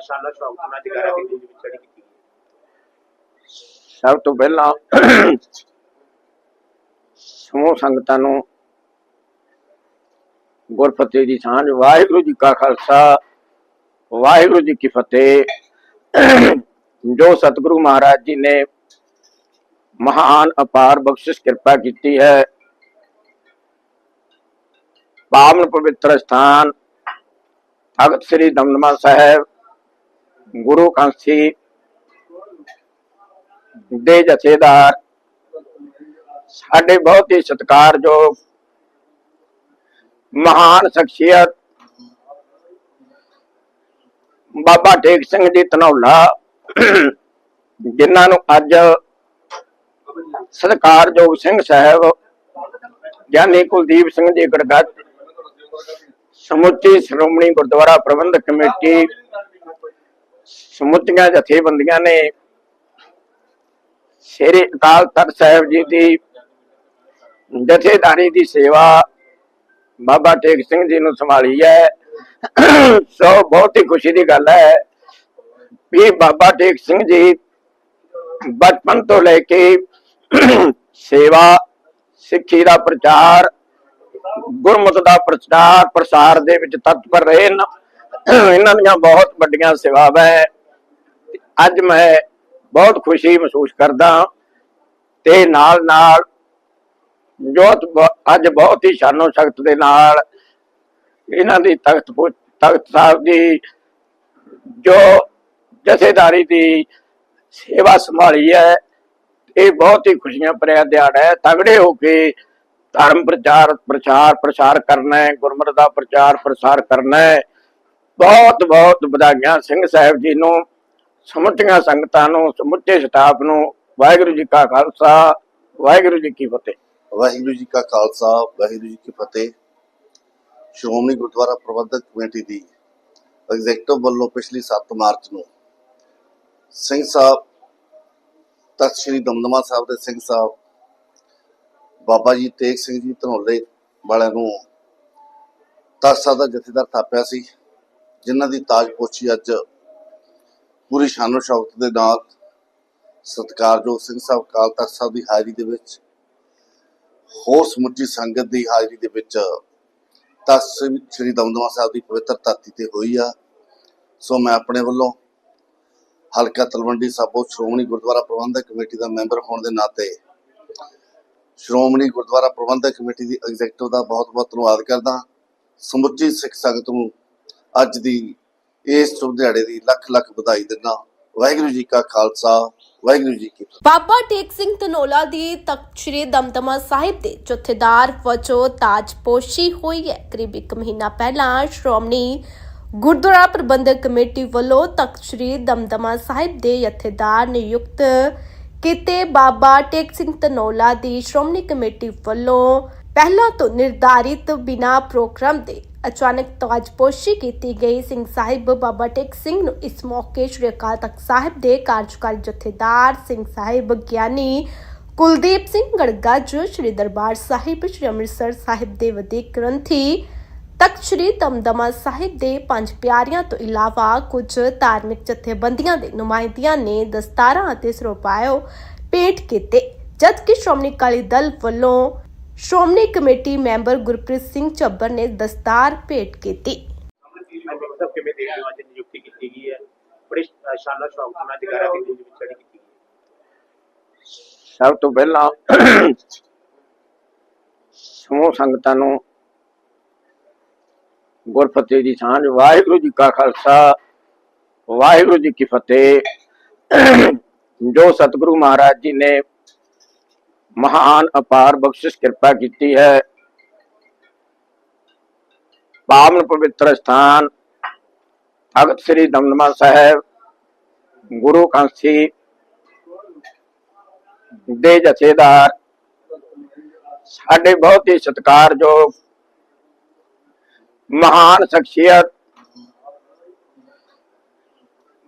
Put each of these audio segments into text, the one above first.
ਸ਼ਾਨਦਾਰ ਸ਼ੌਕ ਜਗਾਰਾ ਦੀ ਜ਼ਿੰਦਗੀ ਵਿੱਚ ਚੜੀ ਕੀਤੀ। ਸਭ ਤੋਂ ਪਹਿਲਾਂ ਸਮੂਹ ਸੰਗਤਾਂ ਨੂੰ ਗੁਰਫਤਿਹ ਦੀ ਸਾਂਝ ਵਾਹਿਗੁਰੂ ਜੀ ਕਾ ਖਾਲਸਾ, ਵਾਹਿਗੁਰੂ ਜੀ ਕੀ ਫਤਿਹ, ਜੋ ਸਤਿਗੁਰੂ ਮਹਾਰਾਜ ਜੀ ਨੇ ਮਹਾਨ, ਅਪਾਰ ਬਖਸ਼ਿਸ਼ ਕਿਰਪਾ ਕੀਤੀ ਹੈ। ਪਾਵਨ ਪਵਿੱਤਰ ਸਥਾਨ, ਭਗਤ ਸ੍ਰੀ ਦਮਦਮਾ ਸਾਹਿਬ ਗੁਰੂ ਕਾਂਸੀ ਦੇ ਜਥੇਦਾਰ, ਸਾਡੇ ਬਹੁਤ ਹੀ ਸਤਿਕਾਰਯੋਗ, ਮਹਾਨ ਸ਼ਖਸੀਅਤ ਬਾਬਾ ਟੇਕ ਸਿੰਘ ਜੀ ਧਨੌਲਾ, ਜਿਨ੍ਹਾਂ ਨੂੰ ਅੱਜ ਸਤਿਕਾਰਯੋਗ ਸਿੰਘ ਸਾਹਿਬ ਗਿਆਨੀ ਕੁਲਦੀਪ ਸਿੰਘ ਜੀ ਗੜਗੱਜ ਸਮੁੱਚੀ ਸ਼੍ਰੋਮਣੀ ਗੁਰਦੁਆਰਾ ਪ੍ਰਬੰਧਕ ਕਮੇਟੀ ਸਮੁੱਚੀਆਂ ਜਥੇਬੰਦੀਆਂ ਨੇ ਸ੍ਰੀ ਅਕਾਲ ਤਖਤ ਸਾਹਿਬ ਜੀ ਦੀ ਜਥੇਦਾਰੀ ਦੀ ਸੇਵਾ ਬਾਬਾ ਟੇਕ ਸਿੰਘ ਜੀ ਨੂੰ ਸੰਭਾਲੀ ਹੈ। ਸੋ ਬਹੁਤ ਹੀ ਖੁਸ਼ੀ ਦੀ ਗੱਲ ਹੈ ਵੀ ਬਾਬਾ ਟੇਕ ਸਿੰਘ ਜੀ ਬਚਪਨ ਤੋਂ ਲੈ ਕੇ ਸੇਵਾ, ਸਿੱਖੀ ਦਾ ਪ੍ਰਚਾਰ ਗੁਰਮਤਿ ਦਾ ਪ੍ਰਚਾਰ, ਪ੍ਰਸਾਰ ਦੇ ਵਿੱਚ ਤਤਪਰ ਰਹੇ ਇਹਨਾਂ ਦੀਆਂ ਬਹੁਤ ਵੱਡੀਆਂ ਸੇਵਾਵਾਂ ਹੈ ਅੱਜ ਮੈਂ ਬਹੁਤ ਖੁਸ਼ੀ ਮਹਿਸੂਸ ਕਰਦਾ ਤੇ ਨਾਲ ਨਾਲ ਜੋਤ ਅੱਜ ਬਹੁਤ ਹੀ ਸ਼ਾਨੋ ਸ਼ਕਤ ਦੇ ਨਾਲ ਇਹਨਾਂ ਦੀ ਤਖਤ ਤਖਤ ਸਾਹਿਬ ਦੀ ਜੋ ਜਥੇਦਾਰੀ ਦੀ ਸੇਵਾ ਸੰਭਾਲੀ ਹੈ, ਇਹ ਬਹੁਤ ਹੀ ਖੁਸ਼ੀਆਂ ਭਰਿਆ ਦਿਹਾੜਾ ਹੈ। ਤਗੜੇ ਹੋ ਕੇ ਧਰਮ ਪ੍ਰਚਾਰ ਪ੍ਰਚਾਰ ਪ੍ਰਸਾਰ ਕਰਨਾ ਹੈ, ਗੁਰਮਤਿ ਦਾ ਪ੍ਰਚਾਰ ਪ੍ਰਸਾਰ ਕਰਨਾ ਹੈ। ਬਹੁਤ ਬਹੁਤ ਵਧਾਈਆਂ ਸਿੰਘ ਸਾਹਿਬ ਜੀ ਨੂੰ, ਸਮੁੱਚੀਆਂ ਸੰਗਤਾਂ ਨੂੰ, ਸਮੁੱਚੇ ਸਟਾਫ ਨੂੰ, ਵਾਹਿਗੁਰੂ ਜੀ ਕਾ ਖਾਲਸਾ, ਵਾਹਿਗੁਰੂ ਜੀ ਕੀ ਫਤਿਹ। ਵਾਹਿਗੁਰੂ ਜੀ ਕਾ ਖਾਲਸਾ, ਵਾਹਿਗੁਰੂ ਜੀ ਕੀ ਫਤਿਹ। ਸ਼੍ਰੋਮਣੀ ਗੁਰਦੁਆਰਾ ਪ੍ਰਬੰਧਕ ਕਮੇਟੀ ਦੀ ਐਗਜ਼ੈਕਟਿਵ ਵੱਲੋਂ ਪਿਛਲੀ 7 ਮਾਰਚ ਨੂੰ ਸਿੰਘ ਸਾਹਿਬ, ਤਖਤ ਸ੍ਰੀ ਦਮਦਮਾ ਸਾਹਿਬ ਦੇ ਸਿੰਘ ਸਾਹਿਬ, ਬਾਬਾ ਜੀ ਤੇਗ ਸਿੰਘ ਜੀ ਧਨੌਲੇ ਵਾਲਿਆਂ ਨੂੰ ਤਖਤ ਸਾਹਿਬ ਦਾ ਜਥੇਦਾਰ ਥਾਪਿਆ ਸੀ। ਜਿਨ੍ਹਾਂ ਦੀ ਤਾਜਪੋਸ਼ੀ ਅੱਜ ਪੂਰੀ ਸ਼ਾਨੋ ਸ਼ੌਕਤ ਦੇ ਨਾਲ ਸਤਿਕਾਰਯੋਗ ਸਿੰਘ ਸਾਹਿਬ ਕਾਲ ਤਖਤ ਸਾਹਿਬ ਦੀ ਹਾਜ਼ਰੀ ਦੇ ਵਿੱਚ ਹੋਰ ਸਮੁੱਚੀ ਸੰਗਤ ਦੀ ਹਾਜ਼ਰੀ ਦੇ ਵਿੱਚ ਤਖਤ ਸ੍ਰੀ ਦਮਦਮਾ ਸਾਹਿਬ ਦੀ ਪਵਿੱਤਰ ਧਰਤੀ ਤੇ ਹੋਈ ਆ। ਸੋ ਮੈਂ ਆਪਣੇ ਵੱਲੋਂ ਹਲਕਾ ਤਲਵੰਡੀ ਸਾਬੋ ਸ਼੍ਰੋਮਣੀ ਗੁਰਦੁਆਰਾ ਪ੍ਰਬੰਧਕ ਕਮੇਟੀ ਦਾ ਮੈਂਬਰ ਹੋਣ ਦੇ ਨਾਤੇ ਸ਼੍ਰੋਮਣੀ ਗੁਰਦੁਆਰਾ ਪ੍ਰਬੰਧਕ ਕਮੇਟੀ ਦੀ ਐਗਜ਼ੈਕਟਿਵ ਦਾ ਬਹੁਤ-ਬਹੁਤ ਧੰਨਵਾਦ ਕਰਦਾ। ਸਮੁੱਚੀ ਸਿੱਖ ਸੰਗਤ ਨੂੰ ਅੱਜ ਦੀ ਇਸ ਸ਼ੁਭ ਦਿਹਾੜੇ ਦੀ ਲੱਖ-ਲੱਖ ਵਧਾਈ ਦਿੰਦਾ ਵਾਹਿਗੁਰੂ ਜੀ ਕਾ ਖਾਲਸਾ, ਵਾਹਿਗੁਰੂ ਜੀ ਕੀ ਬਾਬਾ ਟੇਕ ਸਿੰਘ ਧਨੋਲਾ ਦੀ ਤਖਤ ਸ੍ਰੀ ਦਮਦਮਾ ਸਾਹਿਬ ਦੇ ਜਥੇਦਾਰ ਵਜੋਂ ਤਾਜਪੋਸ਼ੀ ਹੋਈ ਹੈ। ਕਰੀਬ ਇੱਕ ਮਹੀਨਾ ਪਹਿਲਾਂ ਸ਼੍ਰੋਮਣੀ ਗੁਰਦੁਆਰਾ ਪ੍ਰਬੰਧਕ ਕਮੇਟੀ ਵੱਲੋਂ ਤਖਤ ਸ੍ਰੀ ਦਮਦਮਾ ਸਾਹਿਬ ਦੇ ਜਥੇਦਾਰ ਨਿਯੁਕਤ ਕੀਤੇ ਬਾਬਾ ਟੇਕ ਸਿੰਘ ਧਨੋਲਾ ਦੀ ਸ਼੍ਰੋਮਣੀ ਕਮੇਟੀ ਵੱਲੋਂ ਪਹਿਲਾਂ ਤੋਂ ਨਿਰਧਾਰਿਤ ਬਿਨਾ ਪ੍ਰੋਗਰਾਮ ਦੇ ਅਚਾਨਕ ਤਾਜਪੋਸ਼ੀ ਕੀਤੀ ਗਈ। ਸਿੰਘ ਸਾਹਿਬ ਬਾਬਾ ਟੇਕ ਸਿੰਘ ਨੂੰ ਇਸ ਮੌਕੇ ਸ਼੍ਰੀ ਅਕਾਲ ਤਖਤ ਸਾਹਿਬ ਦੇ ਕਾਰਜਕਾਰੀ ਜਥੇਦਾਰ ਸਿੰਘ ਸਾਹਿਬ ਗਿਆਨੀ ਕੁਲਦੀਪ ਸਿੰਘ ਗੜਗੱਜ ਸ਼੍ਰੀ ਦਰਬਾਰ ਸਾਹਿਬ, ਸ਼੍ਰੀ ਅੰਮ੍ਰਿਤਸਰ ਸਾਹਿਬ ਦੇ ਵਧੀਕ ਗ੍ਰੰਥੀ ਤਖਤ ਸ਼੍ਰੀ ਦਮਦਮਾ ਸਾਹਿਬ ਦੇ ਪੰਜ ਪਿਆਰਿਆਂ ਤੋਂ ਇਲਾਵਾ ਕੁਝ ਧਾਰਮਿਕ ਜਥੇਬੰਦੀਆਂ ਦੇ ਨੁਮਾਇੰਦਿਆਂ ਨੇ ਦਸਤਾਰਾਂ ਅਤੇ ਸਰੋਪਾਇਓ ਭੇਟ ਕੀਤੇ, ਜਦਕਿ ਸ਼੍ਰੋਮਣੀ ਅਕਾਲੀ ਦਲ ਵੱਲੋਂ ਸ਼੍ਰੋਮਣੀ ਕਮੇਟੀ ਮੈਂਬਰ ਗੁਰਪ੍ਰੀਤ ਸਿੰਘ ਚੱਬਰ ਨੇ ਦਸਤਾਰ ਭੇਟ ਕੀਤੀ। ਅੱਜ ਸਭ ਕਿਵੇਂ ਦੇਖਦੇ ਹੋ ਅੱਜ ਨਿਯੁਕਤੀ ਕੀਤੀ ਗਈ ਹੈ? ਬੜੇ ਅ, ਸ਼ਾਨਦਾਰ ਸ਼ੌਕ ਨਾਲ ਜਗਾਰਾ ਦੀ ਜ਼ਿੰਦਗੀ ਵਿੱਚ ਚੜੀ ਕੀਤੀ ਗਈ ਸਭ ਤੋਂ ਪਹਿਲਾਂ ਸਮੂਹ ਸੰਗਤਾਂ ਨੂੰ ਗੁਰਫਤਿਹ ਦੀ ਸਾਂਝ ਵਾਹਿਗੁਰੂ ਜੀ ਕਾ ਖਾਲਸਾ ਵਾਹਿਗੁਰੂ ਜੀ ਕੀ ਫਤਿਹ ਜੋ ਸਤਿਗੁਰੂ ਮਹਾਰਾਜ ਜੀ ਨੇ ਮਹਾਨ ਅਪਾਰ ਬਖਸ਼ਿਸ਼ ਕਿਰਪਾ ਕੀਤੀ ਹੈ। ਪਾਵਨ ਪਵਿੱਤਰ ਸਥਾਨ, ਭਗਤ ਸ੍ਰੀ ਦਮਦਮਾ ਸਾਹਿਬ, ਗੁਰੂ ਕਾਂਸੀ ਦੇ ਜਥੇਦਾਰ, ਸਾਡੇ ਬਹੁਤ ਹੀ ਸਤਿਕਾਰਯੋਗ ਮਹਾਨ ਸ਼ਖਸੀਅਤ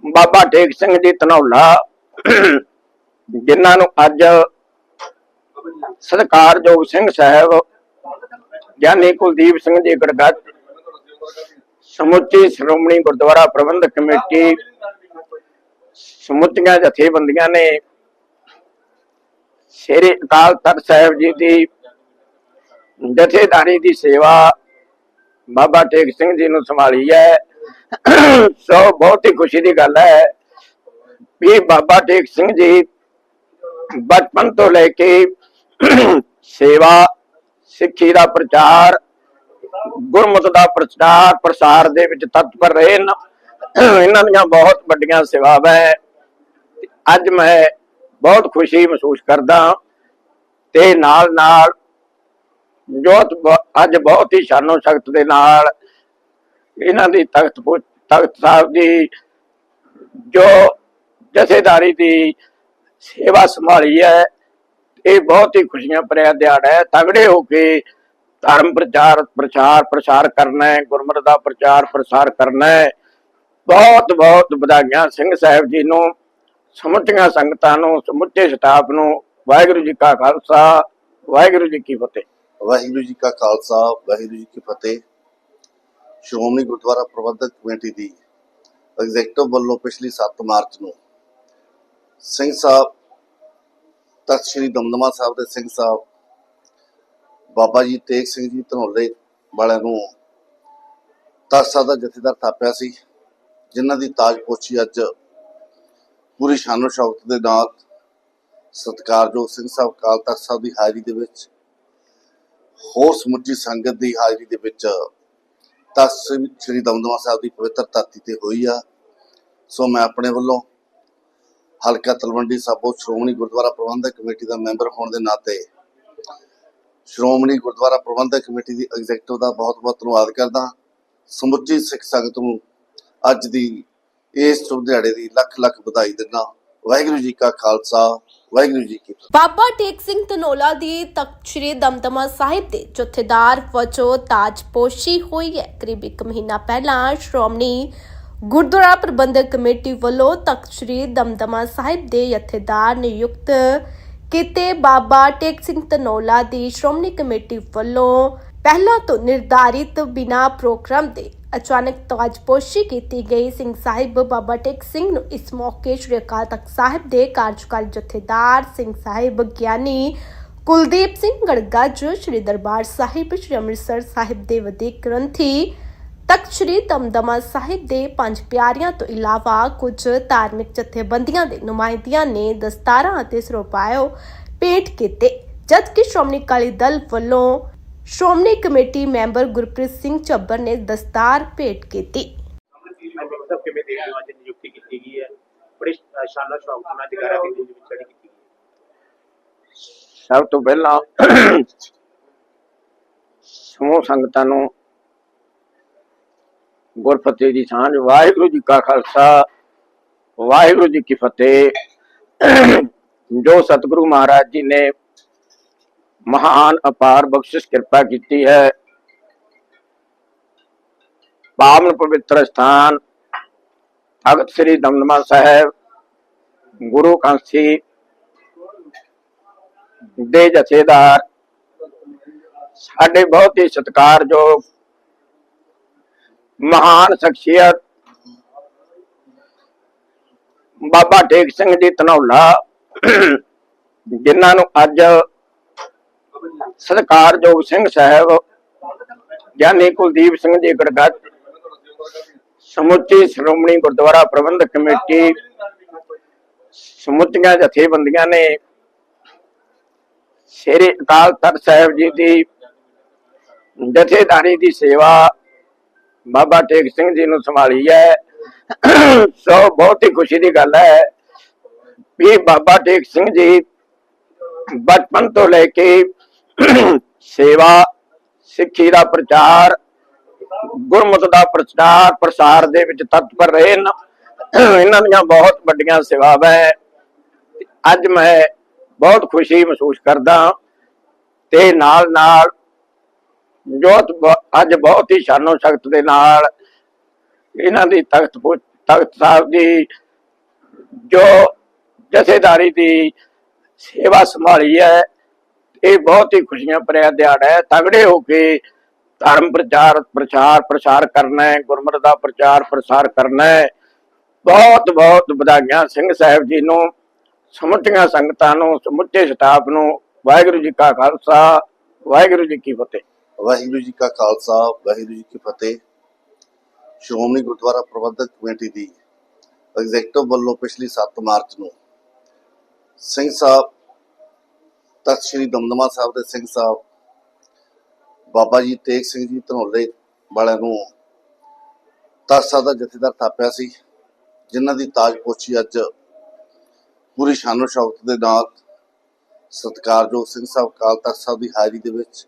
ਬਾਬਾ ਟੇਕ ਸਿੰਘ ਦੀ ਧਨੌਲਾ, ਜਿਨ੍ਹਾਂ ਨੂੰ ਅੱਜ ਸਤਿਕਾਰਯੋਗ ਸਿੰਘ ਸਾਹਿਬ, ਗਿਆਨੀ ਕੁਲਦੀਪ ਸਿੰਘ ਜੀ ਗੜਗੱਜ, ਸਮੁੱਚੀ ਸ਼੍ਰੋਮਣੀ ਗੁਰਦੁਆਰਾ ਪ੍ਰਬੰਧਕ ਕਮੇਟੀ, ਸਮੁੱਚੀਆਂ ਜਥੇਬੰਦੀਆਂ ਨੇ, ਸ੍ਰੀ ਅਕਾਲ ਤਖਤ ਸਾਹਿਬ ਜੀ ਦੀ ਜਥੇਦਾਰੀ ਦੀ ਸੇਵਾ ਬਾਬਾ ਟੇਕ ਸਿੰਘ ਜੀ ਨੂੰ ਸੰਭਾਲੀ ਹੈ। ਸੋ ਬਹੁਤ ਹੀ ਖੁਸ਼ੀ ਦੀ ਗੱਲ ਹੈ ਵੀ ਬਾਬਾ ਟੇਕ ਸਿੰਘ ਜੀ ਬਚਪਨ ਤੋਂ ਲੈ ਕੇ ਸੇਵਾ, ਸਿੱਖੀ ਦਾ ਪ੍ਰਚਾਰ, ਗੁਰਮਤਿ ਦਾ ਪ੍ਰਚਾਰ, ਪ੍ਰਸਾਰ ਦੇ ਵਿੱਚ ਤਤਪਰ ਰਹੇ ਨੇ ਇਹਨਾਂ ਦੀਆਂ ਬਹੁਤ ਵੱਡੀਆਂ ਸੇਵਾਵਾਂ ਹੈ ਅੱਜ ਮੈਂ ਬਹੁਤ ਖੁਸ਼ੀ ਮਹਿਸੂਸ ਕਰਦਾ ਤੇ ਨਾਲ ਨਾਲ ਜੋਤ ਅੱਜ ਬਹੁਤ ਹੀ ਸ਼ਾਨੋ ਸ਼ਕਤ ਦੇ ਨਾਲ ਇਹਨਾਂ ਦੀ ਤਖਤ ਤਖਤ ਸਾਹਿਬ ਦੀ ਜੋ ਜਥੇਦਾਰੀ ਦੀ ਸੇਵਾ ਸੰਭਾਲੀ ਹੈ। ਇਹ ਬਹੁਤ ਹੀ ਖੁਸ਼ੀਆਂ ਭਰਿਆ ਦਿਹਾੜਾ ਹੈ। ਤਗੜੇ ਹੋ ਕੇ ਧਰਮ ਪ੍ਰਚਾਰ ਪ੍ਰਚਾਰ ਪ੍ਰਸਾਰ ਕਰਨਾ ਹੈ, ਗੁਰਮਤਿ ਦਾ ਪ੍ਰਚਾਰ, ਪ੍ਰਸਾਰ ਕਰਨਾ ਹੈ। ਬਹੁਤ ਬਹੁਤ ਵਧਾਈਆਂ ਸਿੰਘ ਸਾਹਿਬ ਜੀ ਨੂੰ, ਸਮੁੱਚੀਆਂ ਸੰਗਤਾਂ ਨੂੰ, ਸਮੁੱਚੇ ਸਟਾਫ ਨੂੰ, ਵਾਹਿਗੁਰੂ ਜੀ ਕਾ ਖਾਲਸਾ, ਵਾਹਿਗੁਰੂ ਜੀ ਕੀ ਫਤਿਹ। ਵਾਹਿਗੁਰੂ ਜੀ ਕਾ ਖਾਲਸਾ, ਵਾਹਿਗੁਰੂ ਜੀ ਕੀ ਫਤਿਹ। ਸ਼੍ਰੋਮਣੀ ਗੁਰਦੁਆਰਾ ਪ੍ਰਬੰਧਕ ਕਮੇਟੀ ਦੀ ਐਗਜ਼ੈਕਟਿਵ ਵੱਲੋਂ ਪਿਛਲੀ 7 ਮਾਰਚ ਨੂੰ ਸਿੰਘ ਸਾਹਿਬ ਤਖਤ ਸ੍ਰੀ ਦਮਦਮਾ ਸਾਹਿਬ ਦੇ ਸਿੰਘ ਸਾਹਿਬ, ਬਾਬਾ ਜੀ ਤੇਗ ਸਿੰਘ ਜੀ ਧਨੌਲੇ ਵਾਲਿਆਂ ਨੂੰ ਤਖਤ ਦਾ ਜਥੇਦਾਰ ਥਾਪਿਆ ਸੀ, ਜਿਨ੍ਹਾਂ ਦੀ ਤਾਜਪੋਸ਼ੀ ਅੱਜ ਪੂਰੀ ਸ਼ਾਨੋ ਸ਼ੌਕਤ ਦੇ ਨਾਲ ਸਤਿਕਾਰਯੋਗ ਸਿੰਘ ਸਾਹਿਬ ਕਾਲ ਤਖਤ ਸਾਹਿਬ ਦੀ ਹਾਜ਼ਰੀ ਦੇ ਵਿੱਚ, ਹੋਰ ਸਮੁੱਚੀ ਸੰਗਤ ਦੀ ਹਾਜ਼ਰੀ ਦੇ ਵਿੱਚ ਤਖਤ ਸ੍ਰੀ ਦਮਦਮਾ ਸਾਹਿਬ ਦੀ ਪਵਿੱਤਰ ਧਰਤੀ ਤੇ ਹੋਈ ਆ। ਸੋ ਮੈਂ ਆਪਣੇ ਵੱਲੋਂ ਹਲਕਾ ਤਲਵੰਡੀ ਸਾਬੋ ਸ਼੍ਰੋਮਣੀ ਗੁਰਦੁਆਰਾ ਪ੍ਰਬੰਧਕ ਕਮੇਟੀ ਦਾ ਮੈਂਬਰ ਹੋਣ ਦੇ ਨਾਤੇ ਸ਼੍ਰੋਮਣੀ ਗੁਰਦੁਆਰਾ ਪ੍ਰਬੰਧਕ ਕਮੇਟੀ ਦੀ ਐਗਜ਼ੈਕਟਿਵ ਦਾ ਬਹੁਤ-ਬਹੁਤ ਧੰਨਵਾਦ ਕਰਦਾ। ਸਮੁੱਚੀ ਸਿੱਖ ਸੰਗਤ ਨੂੰ ਅੱਜ ਦੀ ਇਸ ਸ਼ੁਭ ਦਿਹਾੜੇ ਦੀ ਲੱਖ ਲੱਖ ਵਧਾਈ ਦਿੰਦਾ। ਵਾਹਿਗੁਰੂ ਜੀ ਕਾ ਖਾਲਸਾ, ਵਾਹਿਗੁਰੂ ਜੀ ਕੀ ਬਾਬਾ ਟੇਕ ਸਿੰਘ ਧਨੋਲਾ ਦੀ ਤਖਤ ਸ੍ਰੀ ਦਮਦਮਾ ਸਾਹਿਬ ਦੇ ਜਥੇਦਾਰ ਵਜੋਂ ਤਾਜਪੋਸ਼ੀ ਹੋਈ ਹੈ। ਕਰੀਬ ਇੱਕ ਮਹੀਨਾ ਪਹਿਲਾਂ ਸ਼੍ਰੋਮਣੀ ਗੁਰਦੁਆਰਾ ਪ੍ਰਬੰਧਕ ਕਮੇਟੀ ਵੱਲੋਂ ਤਖਤ ਸ੍ਰੀ ਦਮਦਮਾ ਸਾਹਿਬ ਦੇ ਜਥੇਦਾਰ ਨਿਯੁਕਤ ਕੀਤੇ ਬਾਬਾ ਟੇਕ ਸਿੰਘ ਧਨੋਲਾ ਦੀ ਸ਼੍ਰੋਮਣੀ ਕਮੇਟੀ ਵੱਲੋਂ ਪਹਿਲਾਂ ਤੋਂ ਨਿਰਧਾਰਿਤ ਬਿਨਾ ਪ੍ਰੋਗਰਾਮ ਦੇ ਅਚਾਨਕ ਤਾਜਪੋਸ਼ੀ ਕੀਤੀ ਗਈ। ਸਿੰਘ ਸਾਹਿਬ ਬਾਬਾ ਟੇਕ ਸਿੰਘ ਨੂੰ ਇਸ ਮੌਕੇ ਸ਼੍ਰੀ ਅਕਾਲ ਤਖਤ ਸਾਹਿਬ ਦੇ ਕਾਰਜਕਾਰੀ ਜਥੇਦਾਰ ਸਿੰਘ ਸਾਹਿਬ ਗਿਆਨੀ ਕੁਲਦੀਪ ਸਿੰਘ ਗੜਗੱਜ, ਸ਼੍ਰੀ ਦਰਬਾਰ ਸਾਹਿਬ, ਸ਼੍ਰੀ ਅੰਮ੍ਰਿਤਸਰ ਸਾਹਿਬ ਦੇ ਵਧੀਕ ਗ੍ਰੰਥੀ ਤਖਤ ਸ਼੍ਰੀ ਦਮਦਮਾ ਸਾਹਿਬ ਦੇ ਪੰਜ ਪਿਆਰਿਆਂ ਤੋਂ ਇਲਾਵਾ ਕੁਝ ਧਾਰਮਿਕ ਜਥੇਬੰਦੀਆਂ ਦੇ ਨੁਮਾਇੰਦਿਆਂ ਨੇ ਦਸਤਾਰਾਂ ਅਤੇ ਸਰੋਪਾਇਓ ਭੇਟ ਕੀਤੇ ਜਦਕਿ ਸ਼੍ਰੋਮਣੀ ਅਕਾਲੀ ਦਲ ਵੱਲੋਂ ਸ਼੍ਰੋਮਣੀ ਕਮੇਟੀ ਮੈਂਬਰ ਗੁਰਪ੍ਰੀਤ ਸਿੰਘ ਚੱਬਰ ਨੇ ਦਸਤਾਰ ਭੇਟ ਕੀਤੀ। ਮਤਲਬ ਕਿਵੇਂ ਦੇਖਦੇ ਹੋ? ਅੱਜ ਨਿਯੁਕਤੀ ਕੀਤੀ ਗਈ ਹੈ। ਬੜੀ ਅ, ਸ਼ਾਨੋ ਸ਼ੌਕ ਨਾਲ ਜਗਾਰਾ ਦੀ ਦਿਨ ਵਿੱਚ ਚੜੀ ਕੀਤੀ ਗਈ ਹੈ। ਸਭ ਤੋਂ ਪਹਿਲਾਂ ਸਮੂਹ ਸੰਗਤਾਂ ਨੂੰ ਗੁਰਫਤਿਹ ਦੀ ਸਾਂਝ, ਵਾਹਿਗੁਰੂ ਜੀ ਕਾ ਖਾਲਸਾ, ਵਾਹਿਗੁਰੂ ਜੀ ਕੀ ਫਤਿਹ। ਜੋ ਸਤਿਗੁਰੂ ਮਹਾਰਾਜ ਜੀ ਨੇ ਮਹਾਨ, ਅਪਾਰ ਬਖਸ਼ਿਸ਼ ਕਿਰਪਾ ਕੀਤੀ ਹੈ, ਪਾਵਨ ਪਵਿੱਤਰ ਸਥਾਨ ਤਖਤ ਸ੍ਰੀ ਦਮਦਮਾ ਸਾਹਿਬ, ਗੁਰੂ ਕਾਂਸੀ ਦੇ ਜਥੇਦਾਰ, ਸਾਡੇ ਬਹੁਤ ਹੀ ਸਤਿਕਾਰਯੋਗ ਮਹਾਨ ਸ਼ਖਸੀਅਤ ਬਾਬਾ ਟੇਕ ਸਿੰਘ ਜੀ ਧਨੌਲਾ, ਜਿਨ੍ਹਾਂ ਨੂੰ ਅੱਜ ਸਤਿਕਾਰਯੋਗ ਸਿੰਘ ਸਾਹਿਬ ਗਿਆਨੀ ਕੁਲਦੀਪ ਸਿੰਘ ਜੀ ਗੜਗੱਜ ਸਮੁੱਚੀ ਸ਼੍ਰੋਮਣੀ ਗੁਰਦੁਆਰਾ ਪ੍ਰਬੰਧਕ ਕਮੇਟੀ ਸਮੁੱਚੀਆਂ ਜਥੇਬੰਦੀਆਂ ਨੇ ਸ੍ਰੀ ਅਕਾਲ ਤਖਤ ਸਾਹਿਬ ਜੀ ਦੀ ਜਥੇਦਾਰੀ ਦੀ ਸੇਵਾ ਬਾਬਾ ਟੇਕ ਸਿੰਘ ਜੀ ਨੂੰ ਸੰਭਾਲੀ ਹੈ ਸੋ ਬਹੁਤ ਹੀ ਖੁਸ਼ੀ ਦੀ ਗੱਲ ਹੈ ਵੀ ਬਾਬਾ ਟੇਕ ਸਿੰਘ ਜੀ ਬਚਪਨ ਤੋਂ ਲੈ ਕੇ ਸੇਵਾ, ਸਿੱਖੀ ਦਾ ਪ੍ਰਚਾਰ, ਗੁਰਮਤਿ ਦਾ ਪ੍ਰਚਾਰ, ਪ੍ਰਸਾਰ ਦੇ ਵਿੱਚ ਤਤਪਰ ਰਹੇ ਨੇ ਇਹਨਾਂ ਦੀਆਂ ਬਹੁਤ ਵੱਡੀਆਂ ਸੇਵਾਵਾਂ ਹੈ। ਅੱਜ ਮੈਂ ਬਹੁਤ ਖੁਸ਼ੀ ਮਹਿਸੂਸ ਕਰਦਾ ਤੇ ਨਾਲ ਨਾਲ ਜੋ ਬ- ਅੱਜ ਬਹੁਤ ਹੀ ਸ਼ਾਨੋ ਸ਼ਕਤ ਦੇ ਨਾਲ ਇਹਨਾਂ ਦੀ ਤਖਤ ਪੁ- ਤਖਤ ਸਾਹਿਬ ਦੀ ਜੋ ਜਥੇਦਾਰੀ ਦੀ ਸੇਵਾ ਸੰਭਾਲੀ ਹੈ, ਇਹ ਬਹੁਤ ਹੀ ਖੁਸ਼ੀਆਂ ਭਰਿਆ ਦਿਹਾੜਾ ਹੈ। ਤਗੜੇ ਹੋ ਕੇ ਧਰਮ ਪ੍ਰਚਾਰ ਪ੍ਰਚਾਰ, ਪ੍ਰਸਾਰ ਕਰਨਾ ਹੈ, ਗੁਰਮਤਿ ਦਾ ਪ੍ਰਚਾਰ, ਪ੍ਰਸਾਰ ਕਰਨਾ ਹੈ। ਬਹੁਤ ਬਹੁਤ ਵਧਾਈਆਂ ਸਿੰਘ ਸਾਹਿਬ ਜੀ ਨੂੰ, ਸਮੁੱਚੀਆਂ ਸੰਗਤਾਂ ਨੂੰ, ਸਮੁੱਚੇ ਸਟਾਫ ਨੂੰ, ਵਾਹਿਗੁਰੂ ਜੀ ਕਾ ਖਾਲਸਾ, ਵਾਹਿਗੁਰੂ ਜੀ ਕੀ ਫਤਿਹ। ਵਾਹਿਗੁਰੂ ਜੀ ਕਾ ਖਾਲਸਾ, ਵਾਹਿਗੁਰੂ ਜੀ ਕੀ ਫਤਿਹ। ਸ਼੍ਰੋਮਣੀ ਗੁਰਦੁਆਰਾ ਪ੍ਰਬੰਧਕ ਕਮੇਟੀ ਦੀ ਐਗਜ਼ੈਕਟਿਵ ਵੱਲੋਂ ਪਿਛਲੀ 7 ਮਾਰਚ ਨੂੰ ਸਿੰਘ ਸਾਹਿਬ, ਤਖਤ ਸ੍ਰੀ ਦਮਦਮਾ ਸਾਹਿਬ ਦੇ ਸਿੰਘ ਸਾਹਿਬ, ਬਾਬਾ ਜੀ ਤੇਗ ਸਿੰਘ ਜੀ ਧਨੌਲੇ ਵਾਲਿਆਂ ਨੂੰ ਤਖਤ ਦਾ ਜਥੇਦਾਰ ਥਾਪਿਆ ਸੀ, ਜਿਨ੍ਹਾਂ ਦੀ ਤਾਜਪੋਸ਼ੀ ਅੱਜ ਪੂਰੀ ਸ਼ਾਨੋ ਸ਼ੌਕਤ ਦੇ ਨਾਲ ਸਤਿਕਾਰਯੋਗ ਸਿੰਘ ਸਾਹਿਬ ਕਾਲ ਤਖਤ ਸਾਹਿਬ ਦੀ ਹਾਜ਼ਰੀ ਦੇ ਵਿੱਚ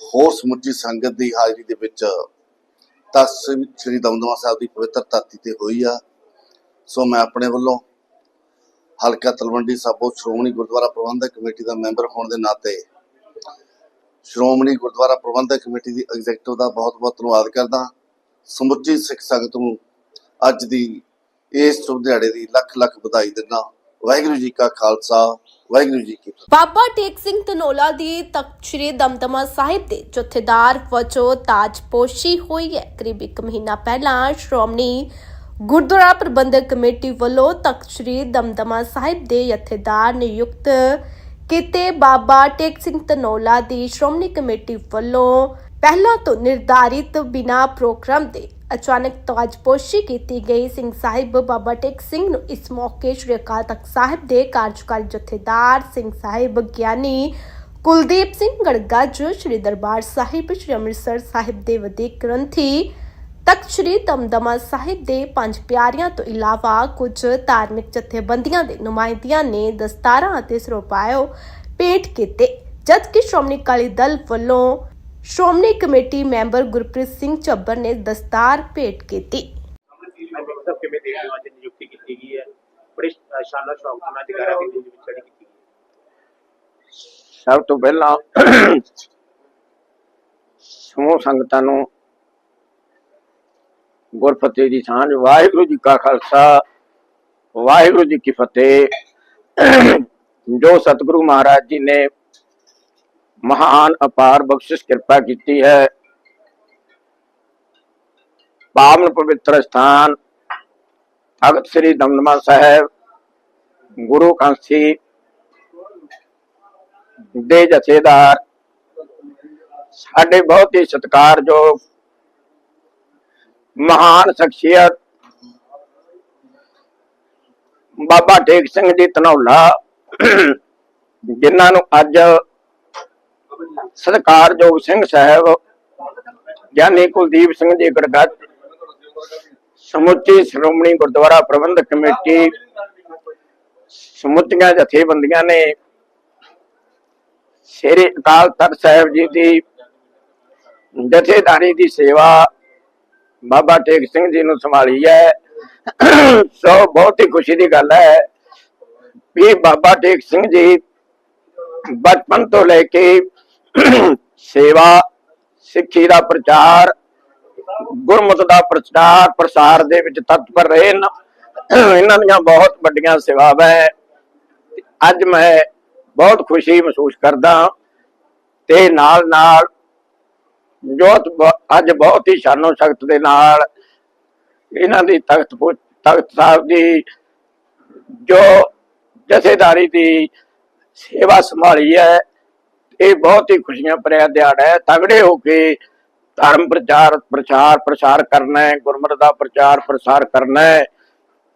ਹੋਰ ਸਮੁੱਚੀ ਸੰਗਤ ਦੀ ਹਾਜ਼ਰੀ ਦੇ ਵਿੱਚ ਤਖਤ ਸ੍ਰੀ ਦਮਦਮਾ ਸਾਹਿਬ ਦੀ ਪਵਿੱਤਰ ਧਰਤੀ ਤੇ ਹੋਈ ਆ। ਸੋ ਮੈਂ ਆਪਣੇ ਵੱਲੋਂ ਹਲਕਾ ਤਲਵੰਡੀ ਸਾਬੋ ਸ਼੍ਰੋਮਣੀ ਗੁਰਦੁਆਰਾ ਪ੍ਰਬੰਧਕ ਕਮੇਟੀ ਦਾ ਮੈਂਬਰ ਹੋਣ ਦੇ ਨਾਤੇ ਸ਼੍ਰੋਮਣੀ ਗੁਰਦੁਆਰਾ ਪ੍ਰਬੰਧਕ ਕਮੇਟੀ ਦੀ ਐਗਜ਼ੈਕਟਿਵ ਦਾ ਬਹੁਤ-ਬਹੁਤ ਧੰਨਵਾਦ ਕਰਦਾ। ਸਮੁੱਚੀ ਸਿੱਖ ਸੰਗਤ ਨੂੰ ਅੱਜ ਦੀ ਇਸ ਸ਼ੁਭ ਦਿਹਾੜੇ ਦੀ ਲੱਖ ਲੱਖ ਵਧਾਈ ਦਿੰਦਾ। ਵਾਹਿਗੁਰੂ ਜੀ ਕਾ ਖਾਲਸਾ, ਵਾਹਿਗੁਰੂ ਜੀ ਕੀ ਬਾਬਾ ਟੇਕ ਸਿੰਘ ਧਨੋਲਾ ਦੀ ਤਖਤ ਸ੍ਰੀ ਦਮਦਮਾ ਸਾਹਿਬ ਦੇ ਜਥੇਦਾਰ ਵਜੋਂ ਤਾਜਪੋਸ਼ੀ ਹੋਈ ਹੈ। ਕਰੀਬ ਇੱਕ ਮਹੀਨਾ ਪਹਿਲਾਂ ਸ਼੍ਰੋਮਣੀ ਗੁਰਦੁਆਰਾ ਪ੍ਰਬੰਧਕ ਕਮੇਟੀ ਵੱਲੋਂ ਤਖਤ ਸ੍ਰੀ ਦਮਦਮਾ ਸਾਹਿਬ ਦੇ ਜਥੇਦਾਰ ਨਿਯੁਕਤ ਕੀਤੇ ਬਾਬਾ ਟੇਕ ਸਿੰਘ ਧਨੋਲਾ ਦੀ ਸ਼੍ਰੋਮਣੀ ਕਮੇਟੀ ਵੱਲੋਂ ਪਹਿਲਾਂ ਤੋਂ ਨਿਰਧਾਰਿਤ ਬਿਨਾ ਪ੍ਰੋਗਰਾਮ ਦੇ ਅਚਾਨਕ ਤਾਜਪੋਸ਼ੀ ਕੀਤੀ ਗਈ ਸਿੰਘ ਸਾਹਿਬ ਬਾਬਾ ਟੇਕ ਸਿੰਘ ਨੂੰ ਇਸ ਮੌਕੇ ਸ਼੍ਰੀ ਅਕਾਲ ਤਖਤ ਸਾਹਿਬ ਦੇ ਕਾਰਜਕਾਰੀ ਜਥੇਦਾਰ ਸਿੰਘ ਸਾਹਿਬ ਗਿਆਨੀ ਕੁਲਦੀਪ ਸਿੰਘ ਗੜਗੱਜ, ਸ਼੍ਰੀ ਦਰਬਾਰ ਸਾਹਿਬ, ਸ਼੍ਰੀ ਅੰਮ੍ਰਿਤਸਰ ਸਾਹਿਬ ਦੇ ਵਧੀਕ ਗ੍ਰੰਥੀ ਤਖਤ ਸ਼੍ਰੀ ਦਮਦਮਾ ਸਾਹਿਬ ਦੇ ਪੰਜ ਪਿਆਰਿਆਂ ਤੋਂ ਇਲਾਵਾ ਕੁਝ ਧਾਰਮਿਕ ਜਥੇਬੰਦੀਆਂ ਦੇ ਨੁਮਾਇੰਦਿਆਂ ਨੇ ਦਸਤਾਰਾਂ ਅਤੇ ਸਰੋਪਾਇਓ ਭੇਟ ਕੀਤੇ। ਜਦਕਿ ਸ਼੍ਰੋਮਣੀ ਅਕਾਲੀ ਦਲ ਵੱਲੋਂ ਸ਼੍ਰੋਮਣੀ ਕਮੇਟੀ ਮੈਂਬਰ ਗੁਰਪ੍ਰੀਤ ਸਿੰਘ ਚੱਬਰ ਨੇ ਦਸਤਾਰ ਭੇਟ ਕੀਤੀ। ਮੈਂ ਸਭ ਕਿਵੇਂ ਦੇਖਦੇ ਹੋ ਅੱਜ ਨਿਯੁਕਤੀ ਕੀਤੀ ਗਈ ਹੈ? ਬੜੀ ਅ, ਸ਼ਾਨਦਾਰ ਸ਼ੌਕ ਨਾਲ ਜਗਾਰਾ ਦੀ ਦਿਨ ਵਿੱਚ ਚੜੀ ਕੀਤੀ ਗਈ ਹੈ। ਸਭ ਤੋਂ ਪਹਿਲਾਂ ਸਮੂਹ ਸੰਗਤਾਂ ਨੂੰ ਗੁਰਫਤਿਹ ਦੀ ਸਾਂਝ ਵਾਹਿਗੁਰੂ ਜੀ ਕਾ ਖਾਲਸਾ ਵਾਹਿਗੁਰੂ ਜੀ ਕੀ ਫਤਿਹ। ਜੋ ਸਤਿਗੁਰੂ ਮਹਾਰਾਜ ਜੀ ਨੇ ਮਹਾਨ ਅਪਾਰ ਬਖਸ਼ਿਸ਼ ਕਿਰਪਾ ਕੀਤੀ ਹੈ। ਪਾਵਨ ਪਵਿੱਤਰ ਸਥਾਨ ਤਖਤ ਸ੍ਰੀ ਦਮਦਮਾ ਸਾਹਿਬ, ਗੁਰੂ ਕਾਂਸੀ ਦੇ ਜਥੇਦਾਰ ਸਾਡੇ ਬਹੁਤ ਹੀ ਸਤਿਕਾਰਯੋਗ, ਮਹਾਨ ਸ਼ਖਸੀਅਤ, ਬਾਬਾ ਟੇਕ ਸਿੰਘ ਜੀ ਧਨੌਲਾ, ਜਿਨ੍ਹਾਂ ਨੂੰ ਅੱਜ ਸਤਿਕਾਰਯੋਗ ਸਿੰਘ ਸਾਹਿਬ, ਗਿਆਨੀ ਕੁਲਦੀਪ ਸਿੰਘ ਜੀ ਗੜਗੱਜ, ਸਮੁੱਚੀ ਸ਼੍ਰੋਮਣੀ ਗੁਰਦੁਆਰਾ ਪ੍ਰਬੰਧਕ ਕਮੇਟੀ, ਸਮੁੱਚੀਆਂ ਜਥੇਬੰਦੀਆਂ ਨੇ, ਸ੍ਰੀ ਅਕਾਲ ਤਖਤ ਸਾਹਿਬ ਜੀ ਦੀ ਜਥੇਦਾਰੀ ਦੀ ਸੇਵਾ ਬਾਬਾ ਟੇਕ ਸਿੰਘ ਜੀ ਨੂੰ ਸੰਭਾਲੀ ਹੈ। ਸੋ ਬਹੁਤ ਹੀ ਖੁਸ਼ੀ ਦੀ ਗੱਲ ਹੈ ਵੀ ਬਾਬਾ ਟੇਕ ਸਿੰਘ ਜੀ ਬਚਪਨ ਤੋਂ ਲੈ ਕੇ ਸੇਵਾ ਸਿੱਖੀ ਦਾ ਪ੍ਰਚਾਰ, ਗੁਰਮਤਿ ਦਾ ਪ੍ਰਚਾਰ, ਪ੍ਰਸਾਰ ਦੇ ਵਿੱਚ ਤਤਪਰ ਰਹੇ ਨੇ ਇਹਨਾਂ ਦੀਆਂ ਬਹੁਤ ਵੱਡੀਆਂ ਸੇਵਾਵਾਂ ਹੈ। ਅੱਜ ਮੈਂ ਬਹੁਤ ਖੁਸ਼ੀ ਮਹਿਸੂਸ ਕਰਦਾ ਤੇ ਨਾਲ ਨਾਲ ਜੋਤ ਅੱਜ ਬਹੁਤ ਹੀ ਸ਼ਾਨੋ ਸ਼ਕਤ ਦੇ ਨਾਲ ਇਹਨਾਂ ਦੀ ਤਖਤ ਤਖਤ ਸਾਹਿਬ ਦੀ ਜੋ ਜਥੇਦਾਰੀ ਦੀ ਸੇਵਾ ਸੰਭਾਲੀ ਹੈ। ਇਹ ਬਹੁਤ ਹੀ ਖੁਸ਼ੀਆਂ ਭਰਿਆ ਦਿਹਾੜਾ ਹੈ। ਤਗੜੇ ਹੋ ਕੇ ਧਰਮ ਪ੍ਰਚਾਰ ਪ੍ਰਚਾਰ, ਪ੍ਰਸਾਰ ਕਰਨਾ ਹੈ, ਗੁਰਮਤਿ ਦਾ ਪ੍ਰਚਾਰ, ਪ੍ਰਸਾਰ ਕਰਨਾ ਹੈ।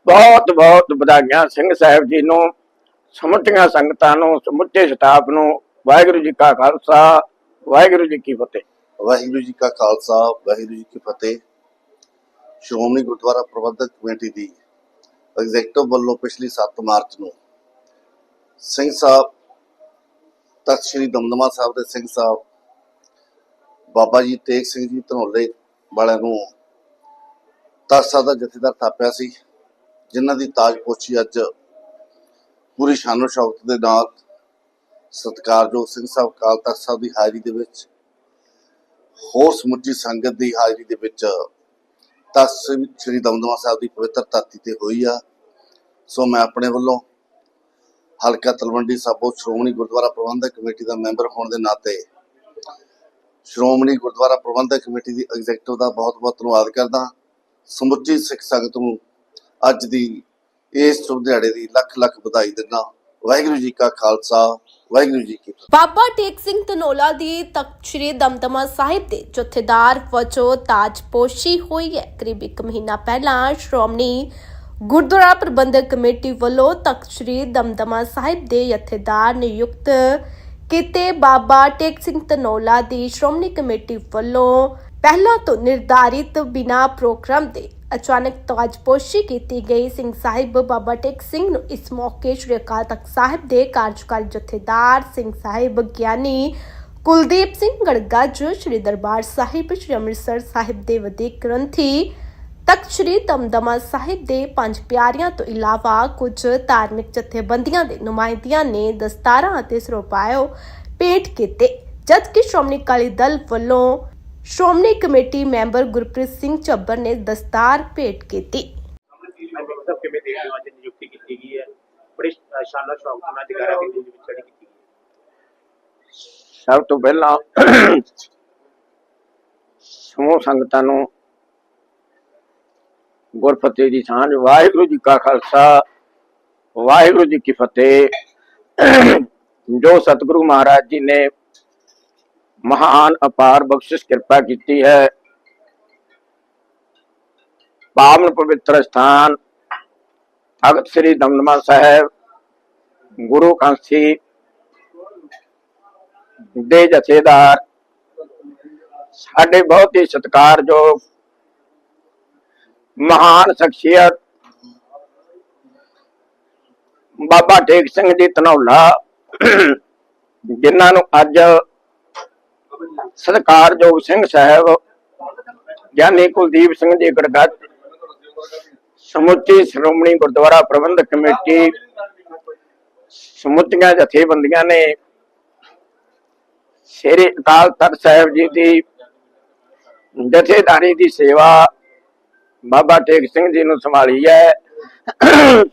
ਬਹੁਤ ਬਹੁਤ ਵਧਾਈਆਂ ਸਿੰਘ ਸਾਹਿਬ ਜੀ ਨੂੰ, ਸਮੁੱਚੀਆਂ ਸੰਗਤਾਂ ਨੂੰ, ਸਮੁੱਚੇ ਸਟਾਫ ਨੂੰ, ਵਾਹਿਗੁਰੂ ਜੀ ਕਾ ਖਾਲਸਾ, ਵਾਹਿਗੁਰੂ ਜੀ ਕੀ ਫਤਿਹ। ਵਾਹਿਗੁਰੂ ਜੀ ਕਾ ਖਾਲਸਾ, ਵਾਹਿਗੁਰੂ ਜੀ ਕੀ ਫਤਿਹ। ਸ਼੍ਰੋਮਣੀ ਗੁਰਦੁਆਰਾ ਪ੍ਰਬੰਧਕ ਕਮੇਟੀ ਦੀ ਐਗਜ਼ੈਕਟਿਵ ਵੱਲੋਂ ਪਿਛਲੀ 7 ਮਾਰਚ ਨੂੰ ਸਿੰਘ ਸਾਹਿਬ ਤਖਤ ਸ੍ਰੀ ਦਮਦਮਾ ਸਾਹਿਬ ਦੇ ਸਿੰਘ ਸਾਹਿਬ, ਬਾਬਾ ਜੀ ਤੇਗ ਸਿੰਘ ਜੀ ਧਨੌਲੇ ਵਾਲਿਆਂ ਨੂੰ ਤਖਤ ਸਾਹਿਬ ਦਾ ਜਥੇਦਾਰ ਥਾਪਿਆ ਸੀ, ਜਿਨ੍ਹਾਂ ਦੀ ਤਾਜਪੋਸ਼ੀ ਅੱਜ ਪੂਰੀ ਸ਼ਾਨੋ ਸ਼ੌਕਤ ਦੇ ਨਾਲ ਸਤਿਕਾਰਯੋਗ ਸਿੰਘ ਸਾਹਿਬ ਕਾਲ ਤਖਤ ਸਾਹਿਬ ਦੀ ਹਾਜ਼ਰੀ ਦੇ ਵਿੱਚ, ਹੋਰ ਸਮੁੱਚੀ ਸੰਗਤ ਦੀ ਹਾਜ਼ਰੀ ਦੇ ਵਿੱਚ ਤਖਤ ਸ੍ਰੀ ਦਮਦਮਾ ਸਾਹਿਬ ਦੀ ਪਵਿੱਤਰ ਧਰਤੀ ਤੇ ਹੋਈ ਆ। ਸੋ ਮੈਂ ਆਪਣੇ ਵੱਲੋਂ ਹਲਕਾ ਤਲਵੰਡੀ ਸਾਬੋ ਸ਼੍ਰੋਮਣੀ ਗੁਰਦੁਆਰਾ ਪ੍ਰਬੰਧਕ ਕਮੇਟੀ ਦਾ ਮੈਂਬਰ ਹੋਣ ਦੇ ਨਾਤੇ ਸ਼੍ਰੋਮਣੀ ਗੁਰਦੁਆਰਾ ਪ੍ਰਬੰਧਕ ਕਮੇਟੀ ਦੀ ਐਗਜ਼ੈਕਟਿਵ ਦਾ ਬਹੁਤ-ਬਹੁਤ ਧੰਨਵਾਦ ਕਰਦਾ। ਸਮੁੱਚੀ ਸਿੱਖ ਸੰਗਤ ਨੂੰ ਅੱਜ ਦੀ ਇਸ ਸ਼ੁਭ ਦਿਹਾੜੇ ਦੀ ਲੱਖ-ਲੱਖ ਵਧਾਈ ਦਿੰਦਾ। ਵਾਹਿਗੁਰੂ ਜੀ ਕਾ ਖਾਲਸਾ, ਵਾਹਿਗੁਰੂ ਜੀ ਕੀ ਬਾਬਾ ਟੇਕ ਸਿੰਘ ਧਨੋਲਾ ਦੀ ਤਖਤ ਸ੍ਰੀ ਦਮਦਮਾ ਸਾਹਿਬ ਦੇ ਜਥੇਦਾਰ ਵਜੋਂ ਤਾਜਪੋਸ਼ੀ ਹੋਈ ਹੈ। ਕਰੀਬ ਇੱਕ ਮਹੀਨਾ ਪਹਿਲਾਂ ਸ਼੍ਰੋਮਣੀ ਗੁਰਦੁਆਰਾ ਪ੍ਰਬੰਧਕ ਕਮੇਟੀ ਵੱਲੋਂ ਤਖਤ ਸ੍ਰੀ ਦਮਦਮਾ ਸਾਹਿਬ ਦੇ ਜਥੇਦਾਰ ਨਿਯੁਕਤ ਕੀਤੇ ਬਾਬਾ ਟੇਕ ਸਿੰਘ ਧਨੋਲਾ ਦੀ ਸ਼੍ਰੋਮਣੀ ਕਮੇਟੀ ਵੱਲੋਂ ਪਹਿਲਾਂ ਤੋਂ ਨਿਰਧਾਰਿਤ ਬਿਨਾ ਪ੍ਰੋਗਰਾਮ ਦੇ ਅਚਾਨਕ ਤਾਜਪੋਸ਼ੀ ਕੀਤੀ ਗਈ। ਸਿੰਘ ਸਾਹਿਬ ਬਾਬਾ ਟੇਕ ਸਿੰਘ ਨੂੰ ਇਸ ਮੌਕੇ ਸ਼੍ਰੀ ਅਕਾਲ ਤਖਤ ਸਾਹਿਬ ਦੇ ਕਾਰਜਕਾਰੀ ਜਥੇਦਾਰ ਸਿੰਘ ਸਾਹਿਬ ਗਿਆਨੀ ਕੁਲਦੀਪ ਸਿੰਘ ਗੜਗੱਜ, ਸ਼੍ਰੀ ਦਰਬਾਰ ਸਾਹਿਬ, ਸ਼੍ਰੀ ਅੰਮ੍ਰਿਤਸਰ ਸਾਹਿਬ ਦੇ ਵਧੀਕ ਗ੍ਰੰਥੀ ਤਖਤ ਸ਼੍ਰੀ ਦਮਦਮਾ ਸਾਹਿਬ ਦੇ ਪੰਜ ਪਿਆਰਿਆਂ ਤੋਂ ਇਲਾਵਾ ਕੁਝ ਧਾਰਮਿਕ ਜਥੇਬੰਦੀਆਂ ਦੇ ਨੁਮਾਇੰਦਿਆਂ ਨੇ ਦਸਤਾਰਾਂ ਅਤੇ ਸਰੋਪਾਇਓ ਭੇਟ ਕੀਤੇ ਜਦਕਿ ਸ਼੍ਰੋਮਣੀ ਅਕਾਲੀ ਦਲ ਵੱਲੋਂ ਸ਼੍ਰੋਮਣੀ ਕਮੇਟੀ ਮੈਂਬਰ ਗੁਰਪ੍ਰੀਤ ਸਿੰਘ ਝੱਬਰ ਨੇ ਦਸਤਾਰ ਭੇਟ ਕੀਤੀ। ਅਮਿਤ ਸਾਹਿਬ ਕਿਵੇਂ ਦੇਖਦੇ ਹੋ? ਅੱਜ ਨਿਯੁਕਤੀ ਕੀਤੀ ਗਈ ਹੈ। ਬੜੇ ਅ, ਸ਼ਾਨਦਾਰ ਸ਼ੌਕ ਨਾਲ ਜਗਾਰਾ ਦੀ ਜ਼ਿੰਦਗੀ ਵਿੱਚ ਜਿਹੜੀ ਕੀਤੀ ਗਈ ਹੈ। ਸਭ ਤੋਂ ਪਹਿਲਾਂ ਸਮੂਹ ਸੰਗਤਾਂ ਨੂੰ ਗੁਰਫਤਿਹ ਦੀ ਸਾਂਝ ਵਾਹਿਗੁਰੂ ਜੀ ਕਾ ਖਾਲਸਾ, ਵਾਹਿਗੁਰੂ ਜੀ ਕੀ ਫਤਿਹ। ਜੋ ਸਤਿਗੁਰੂ ਮਹਾਰਾਜ ਜੀ ਨੇ ਮਹਾਨ, ਅਪਾਰ ਬਖਸ਼ਿਸ਼, ਕਿਰਪਾ ਕੀਤੀ ਹੈ, ਪਾਵਨ ਪਵਿੱਤਰ ਸਥਾਨ ਤਖਤ ਸ੍ਰੀ ਦਮਦਮਾ ਸਾਹਿਬ, ਗੁਰੂ ਕਾਂਸੀ ਦੇ ਜਥੇਦਾਰ, ਸਾਡੇ ਬਹੁਤ ਹੀ ਸਤਿਕਾਰਯੋਗ ਮਹਾਨ ਸ਼ਖਸੀਅਤ ਬਾਬਾ ਟੇਕ ਸਿੰਘ ਜੀ ਧਨੌਲਾ, ਜਿਨ੍ਹਾਂ ਨੂੰ ਅੱਜ ਸਤਿਕਾਰਯੋਗ ਸਿੰਘ ਸਾਹਿਬ ਗਿਆਨੀ ਕੁਲਦੀਪ ਸਿੰਘ ਜੀ ਗੜਗੱਜ, ਸਮੁੱਚੀ ਸ਼੍ਰੋਮਣੀ ਗੁਰਦੁਆਰਾ ਪ੍ਰਬੰਧਕ ਕਮੇਟੀ, ਸਮੁੱਚੀਆਂ ਜਥੇਬੰਦੀਆਂ ਨੇ ਸ੍ਰੀ ਅਕਾਲ ਤਖਤ ਸਾਹਿਬ ਜੀ ਦੀ ਜਥੇਦਾਰੀ ਦੀ ਸੇਵਾ ਬਾਬਾ ਟੇਕ ਸਿੰਘ ਜੀ ਨੂੰ ਸੰਭਾਲੀ ਹੈ।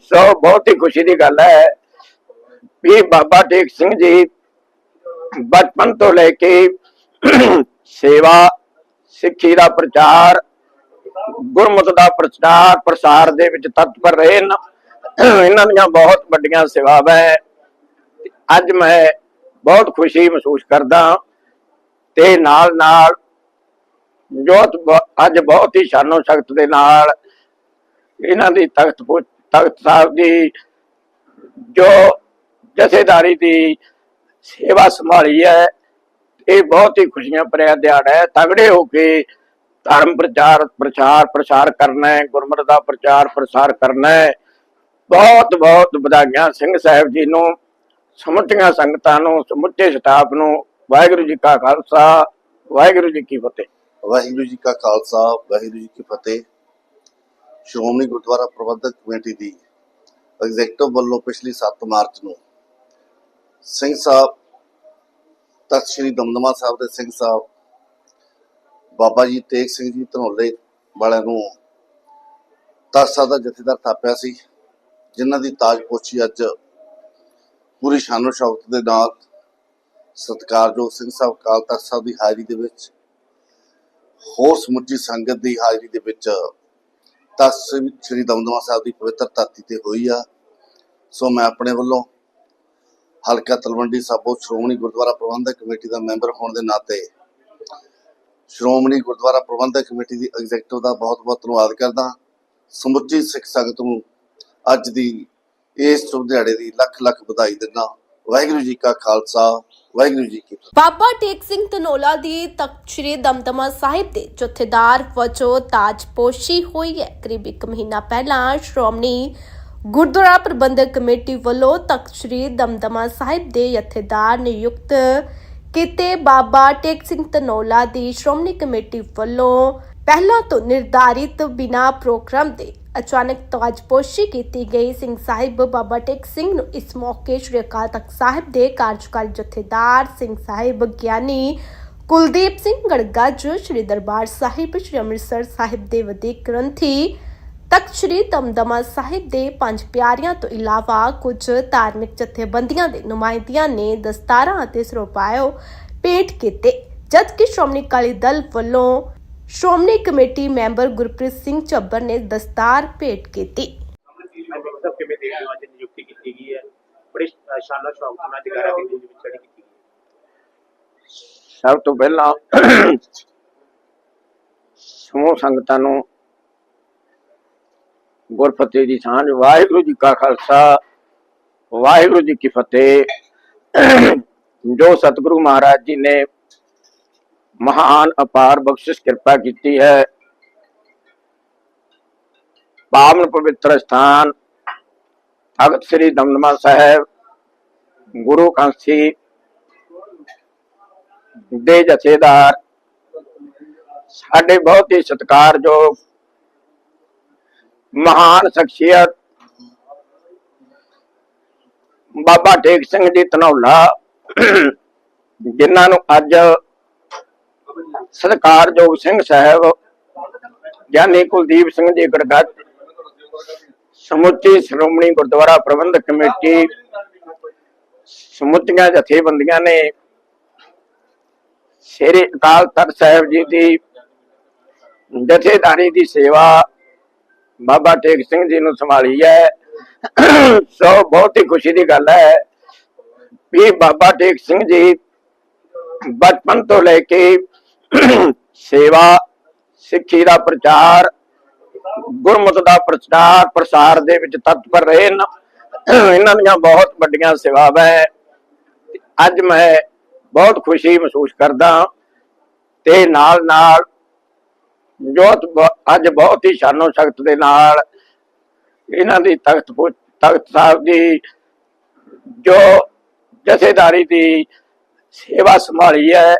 ਸੋ ਬਹੁਤ ਹੀ ਖੁਸ਼ੀ ਦੀ ਗੱਲ ਹੈ ਵੀ ਬਾਬਾ ਟੇਕ ਸਿੰਘ ਜੀ ਬਚਪਨ ਤੋਂ ਲੈ ਕੇ ਸੇਵਾ, ਸਿੱਖੀ ਦਾ ਪ੍ਰਚਾਰ ਗੁਰਮਤਿ ਦਾ ਪ੍ਰਚਾਰ, ਪ੍ਰਸਾਰ ਦੇ ਵਿੱਚ ਤਤਪਰ ਰਹੇ ਨੇ ਇਹਨਾਂ ਦੀਆਂ ਬਹੁਤ ਵੱਡੀਆਂ ਸੇਵਾਵਾਂ ਹੈ। ਅੱਜ ਮੈਂ ਬਹੁਤ ਖੁਸ਼ੀ ਮਹਿਸੂਸ ਕਰਦਾ ਤੇ ਨਾਲ ਨਾਲ ਜੋ ਅੱਜ ਬਹੁਤ ਹੀ ਸ਼ਾਨੋ ਸ਼ਕਤ ਦੇ ਨਾਲ ਇਹਨਾਂ ਦੀ ਤਖਤ ਪੁ- ਤਖਤ ਸਾਹਿਬ ਦੀ ਜੋ ਜਥੇਦਾਰੀ ਦੀ ਸੇਵਾ ਸੰਭਾਲੀ ਹੈ, ਇਹ ਬਹੁਤ ਹੀ ਖੁਸ਼ੀਆਂ ਭਰਿਆ ਦਿਹਾੜਾ ਹੈ। ਤਗੜੇ ਹੋ ਕੇ ਧਰਮ ਪ੍ਰਚਾਰ ਪ੍ਰਚਾਰ ਪ੍ਰਸਾਰ ਕਰਨਾ ਹੈ, ਗੁਰਮਤਿ ਦਾ ਪ੍ਰਚਾਰ ਪ੍ਰਸਾਰ ਕਰਨਾ ਹੈ। ਬਹੁਤ ਬਹੁਤ ਵਧਾਈਆਂ ਸਿੰਘ ਸਾਹਿਬ ਜੀ ਨੂੰ, ਸਮੁੱਚੀਆਂ ਸੰਗਤਾਂ ਨੂੰ, ਸਮੁੱਚੇ ਸਟਾਫ ਨੂੰ, ਵਾਹਿਗੁਰੂ ਜੀ ਕਾ ਖਾਲਸਾ, ਵਾਹਿਗੁਰੂ ਜੀ ਕੀ ਫਤਿਹ। ਵਾਹਿਗੁਰੂ ਜੀ ਕਾ ਖਾਲਸਾ, ਵਾਹਿਗੁਰੂ ਜੀ ਕੀ ਫਤਿਹ। ਸ਼੍ਰੋਮਣੀ ਗੁਰਦੁਆਰਾ ਪ੍ਰਬੰਧਕ ਕਮੇਟੀ ਦੀ ਐਗਜ਼ੈਕਟਿਵ ਵੱਲੋਂ ਪਿਛਲੀ 7 ਮਾਰਚ ਨੂੰ ਸਿੰਘ ਸਾਹਿਬ, ਤਖਤ ਸ੍ਰੀ ਦਮਦਮਾ ਸਾਹਿਬ ਦੇ ਸਿੰਘ ਸਾਹਿਬ, ਬਾਬਾ ਜੀ ਤੇਗ ਸਿੰਘ ਜੀ ਧਨੌਲੇ ਵਾਲਿਆਂ ਨੂੰ ਤਖਤ ਦਾ ਜਥੇਦਾਰ ਥਾਪਿਆ ਸੀ, ਜਿਨ੍ਹਾਂ ਦੀ ਤਾਜਪੋਸ਼ੀ ਅੱਜ ਪੂਰੀ ਸ਼ਾਨੋ ਸ਼ੌਕਤ ਦੇ ਨਾਲ ਸਤਿਕਾਰਯੋਗ ਸਿੰਘ ਸਾਹਿਬ ਕਾਲ ਤਖਤ ਸਾਹਿਬ ਦੀ ਹਾਜ਼ਰੀ ਦੇ ਵਿੱਚ ਹੋਰ ਸਮੁੱਚੀ ਸੰਗਤ ਦੀ ਹਾਜ਼ਰੀ ਦੇ ਵਿੱਚ ਤਖਤ ਸ੍ਰੀ ਦਮਦਮਾ ਸਾਹਿਬ ਦੀ ਪਵਿੱਤਰ ਧਰਤੀ ਤੇ ਹੋਈ ਆ। ਸੋ ਮੈਂ ਆਪਣੇ ਵੱਲੋਂ ਹਲਕਾ ਤਲਵੰਡੀ ਸਾਬੋ ਸ਼੍ਰੋਮਣੀ ਗੁਰਦੁਆਰਾ ਪ੍ਰਬੰਧਕ ਕਮੇਟੀ ਦਾ ਮੈਂਬਰ ਹੋਣ ਦੇ ਨਾਤੇ ਸ਼੍ਰੋਮਣੀ ਗੁਰਦੁਆਰਾ ਪ੍ਰਬੰਧਕ ਕਮੇਟੀ ਦੀ ਐਗਜ਼ੈਕਟਿਵ ਦਾ ਬਹੁਤ-ਬਹੁਤ ਧੰਨਵਾਦ ਕਰਦਾ। ਸਮੁੱਚੀ ਸਿੱਖ ਸੰਗਤ ਨੂੰ ਅੱਜ ਦੀ ਇਸ ਸ਼ੁਭ ਦਿਹਾੜੇ ਦੀ ਲੱਖ-ਲੱਖ ਵਧਾਈ ਦਿੰਦਾ। ਵਾਹਿਗੁਰੂ ਜੀ ਕਾ ਖਾਲਸਾ, ਵਾਹਿਗੁਰੂ ਜੀ ਕੀ ਬਾਬਾ ਟੇਕ ਸਿੰਘ ਧਨੋਲਾ ਦੀ ਤਖਤ ਸ੍ਰੀ ਦਮਦਮਾ ਸਾਹਿਬ ਦੇ ਜਥੇਦਾਰ ਵਜੋਂ ਤਾਜਪੋਸ਼ੀ ਹੋਈ ਹੈ। ਕਰੀਬ ਇੱਕ ਮਹੀਨਾ ਪਹਿਲਾਂ ਸ਼੍ਰੋਮਣੀ ਗੁਰਦੁਆਰਾ ਪ੍ਰਬੰਧਕ ਕਮੇਟੀ ਵੱਲੋਂ ਤਖਤ ਸ੍ਰੀ ਦਮਦਮਾ ਸਾਹਿਬ ਦੇ ਜਥੇਦਾਰ ਨਿਯੁਕਤ ਕੀਤੇ ਬਾਬਾ ਟੇਕ ਸਿੰਘ ਧਨੋਲਾ ਦੀ ਸ਼੍ਰੋਮਣੀ ਕਮੇਟੀ ਵੱਲੋਂ ਪਹਿਲਾਂ ਤੋਂ ਨਿਰਧਾਰਿਤ ਬਿਨਾ ਪ੍ਰੋਗਰਾਮ ਦੇ ਅਚਾਨਕ ਤਾਜਪੋਸ਼ੀ ਕੀਤੀ ਗਈ ਸਿੰਘ ਸਾਹਿਬ ਬਾਬਾ ਟੇਕ ਸਿੰਘ ਨੂੰ ਇਸ ਮੌਕੇ ਸ਼੍ਰੀ ਅਕਾਲ ਤਖਤ ਸਾਹਿਬ ਦੇ ਕਾਰਜਕਾਰੀ ਜਥੇਦਾਰ ਸਿੰਘ ਸਾਹਿਬ ਗਿਆਨੀ ਕੁਲਦੀਪ ਸਿੰਘ ਗੜਗੱਜ ਸ਼੍ਰੀ ਦਰਬਾਰ ਸਾਹਿਬ, ਸ਼੍ਰੀ ਅੰਮ੍ਰਿਤਸਰ ਸਾਹਿਬ ਦੇ ਵਧੀਕ ਗ੍ਰੰਥੀ ਤਖਤ ਸ੍ਰੀ ਦਮਦਮਾ ਸਾਹਿਬ ਦੇ ਪੰਜ ਪਿਆਰਿਆਂ ਤੋਂ ਇਲਾਵਾ ਕੁਝ ਧਾਰਮਿਕ ਜਥੇਬੰਦੀਆਂ ਦੇ ਨੁਮਾਇੰਦਿਆਂ ਨੇ ਦਸਤਾਰਾਂ ਅਤੇ ਸਰੋਪਾਇਓ ਭੇਟ ਕੀਤੇ। ਜਦਕਿ ਸ਼੍ਰੋਮਣੀ ਅਕਾਲੀ ਦਲ ਵੱਲੋਂ ਸ਼੍ਰੋਮਣੀ ਕਮੇਟੀ ਮੈਂਬਰ ਗੁਰਪ੍ਰੀਤ ਸਿੰਘ ਝੱਬਰ ਨੇ ਦਸਤਾਰ ਭੇਟ ਕੀਤੀ। ਮੈਂ ਸਭ ਕਿਵੇਂ ਦੇਖਦੇ ਹੋ ਅੱਜ ਨਿਯੁਕਤੀ ਕੀਤੀ ਗਈ ਹੈ? ਬੜੇ ਅ, ਸ਼ਾਨਦਾਰ ਸ਼ੌਕ ਨਾਲ ਜਗਾਰਾ ਦੀ ਜ਼ਿੰਦਗੀ ਵਿੱਚ ਜਿਹੜੀ ਕੀਤੀ ਗਈ ਹੈ। ਸਭ ਤੋਂ ਪਹਿਲਾਂ ਸਮੂਹ ਸੰਗਤਾਂ ਨੂੰ ਗੁਰਫਤਿਹ ਦੀ ਸਾਂਝ ਵਾਹਿਗੁਰੂ ਜੀ ਕਾ ਖਾਲਸਾ ਵਾਹਿਗੁਰੂ ਜੀ ਕੀ ਫਤਿਹ ਜੋ ਸਤਿਗੁਰੂ ਮਹਾਰਾਜ ਜੀ ਨੇ ਮਹਾਨ ਅਪਾਰ ਬਖਸ਼ਿਸ਼ ਕਿਰਪਾ ਕੀਤੀ ਹੈ। ਪਾਵਨ ਪਵਿੱਤਰ ਸਥਾਨ ਤਖਤ ਸ੍ਰੀ ਦਮਦਮਾ ਸਾਹਿਬ, ਗੁਰੂ ਕਾਂਸੀ ਦੇ ਜਥੇਦਾਰ, ਸਾਡੇ ਬਹੁਤ ਹੀ ਸਤਿਕਾਰਯੋਗ, ਮਹਾਨ ਸ਼ਖਸੀਅਤ ਬਾਬਾ ਟੇਕ ਸਿੰਘ ਦੀ ਧਨੌਲਾ, ਜਿਨ੍ਹਾਂ ਨੂੰ ਅੱਜ ਸਤਕਾਰਯੋਗ ਸਿੰਘ ਸਾਹਿਬ, ਗਿਆਨੀ ਕੁਲਦੀਪ ਸਿੰਘ ਜੀ ਗੜਗੱਜ, ਸਮੁੱਚੀ ਸ਼੍ਰੋਮਣੀ ਗੁਰਦੁਆਰਾ ਪ੍ਰਬੰਧਕ ਕਮੇਟੀ, ਸਮੁੱਚੀਆਂ ਜਥੇਬੰਦੀਆਂ ਨੇ, ਸ੍ਰੀ ਅਕਾਲ ਤਖਤ ਸਾਹਿਬ ਜੀ ਦੀ ਜਥੇਦਾਰੀ ਦੀ ਸੇਵਾ ਬਾਬਾ ਟੇਕ ਸਿੰਘ ਜੀ ਨੂੰ ਸੰਭਾਲੀ ਹੈ। ਸੋ ਬਹੁਤ ਹੀ ਖੁਸ਼ੀ ਦੀ ਗੱਲ ਹੈ ਵੀ ਬਾਬਾ ਟੇਕ ਸਿੰਘ ਜੀ ਬਚਪਨ ਤੋਂ ਲੈ ਕੇ ਸੇਵਾ, ਸਿੱਖੀ ਦਾ ਪ੍ਰਚਾਰ, ਗੁਰਮਤਿ ਦਾ ਪ੍ਰਚਾਰ, ਪ੍ਰਸਾਰ ਦੇ ਵਿੱਚ ਤਤਪਰ ਰਹੇ ਇਹਨਾਂ ਦੀਆਂ ਬਹੁਤ ਵੱਡੀਆਂ ਸੇਵਾਵਾਂ ਹੈ ਅੱਜ ਮੈਂ ਬਹੁਤ ਖੁਸ਼ੀ ਮਹਿਸੂਸ ਕਰਦਾ ਤੇ ਨਾਲ ਨਾਲ ਜੋ ਅੱਜ ਬਹੁਤ ਹੀ ਸ਼ਾਨੋ ਸ਼ਕਤ ਦੇ ਨਾਲ ਇਹਨਾਂ ਦੀ ਤਖਤ ਤਖਤ ਸਾਹਿਬ ਦੀ ਜੋ ਜਥੇਦਾਰੀ ਦੀ ਸੇਵਾ ਸੰਭਾਲੀ ਹੈ